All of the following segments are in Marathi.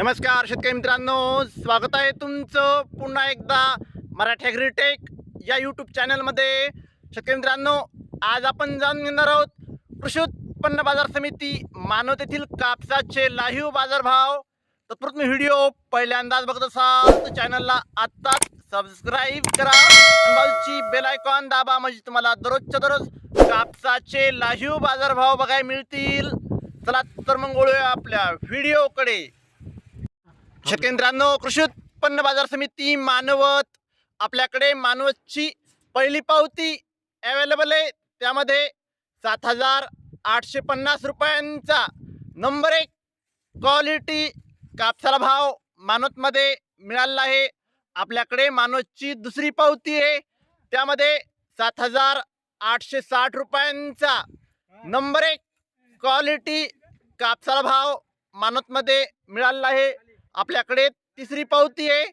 नमस्कार शेतकरी मित्रांनो. स्वागत आहे तुमचं पुन्हा एकदा मराठी ॲग्रीटेक या यूट्यूब चॅनलमध्ये शेतकरी मित्रांनो आज आपण जाणून घेणार आहोत कृषी उत्पन्न बाजार समिती मानवतेतील कापसाचे लाईव्ह बाजारभाव. तत्पूर्वी व्हिडिओ पहिल्यांदाच बघत असाल तर चॅनलला आत्ताच सबस्क्राईब करा. बाजूची बेल आयकॉन दाबा म्हणजे तुम्हाला दररोजच्या दररोज कापसाचे लाईव्ह बाजारभाव बघायला मिळतील. चला तर मग वळूया आपल्या व्हिडिओकडे शेतकरी कृषी उत्पन्न बाजार समिती मानवत आपल्याकडे मानवतची पहिली पावती अवेलेबल आहे. त्यामध्ये सात हजार आठशे पन्नास रुपयांचा नंबर एक क्वालिटी कापसाला भाव मानवतमध्ये मिळाला आहे. आपल्याकडे मानवतची दुसरी पावती आहे. त्यामध्ये सात हजार आठशे साठ रुपयांचा नंबर एक क्वालिटी कापसाला भाव मानवतमध्ये मिळाला आहे. आपल्याकडे तिसरी पावती आहे.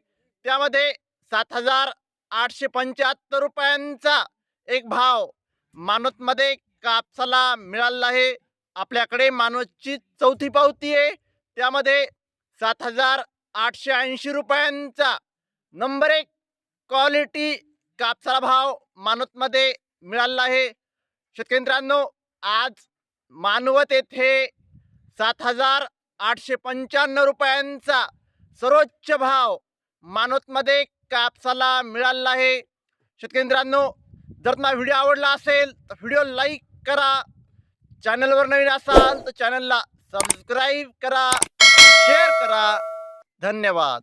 त्यामध्ये सात हजार आठशे पंच्याहत्तर रुपयांचा एक भाव मानवतमध्ये कापसाला मिळाला आहे. आपल्याकडे मानवतची चौथी पावती आहे. त्यामध्ये सात हजार आठशे ऐंशी रुपयांचा नंबर एक क्वालिटी कापसाला भाव मानवतमध्ये मिळाला आहे. शेतकरी आज मानवत येथे सात हजार आठशे पंच्याण्णव रुपयांचा सर्वोच्च भाव मानवतमध्ये कापसाला मिळाला आहे. शेतकरी मित्रांनो जर तुम्हाला व्हिडिओ आवडला असेल तर व्हिडिओ लाईक करा. चॅनलवर नवीन असाल तर चॅनलला सबस्क्राईब करा शेअर करा. धन्यवाद.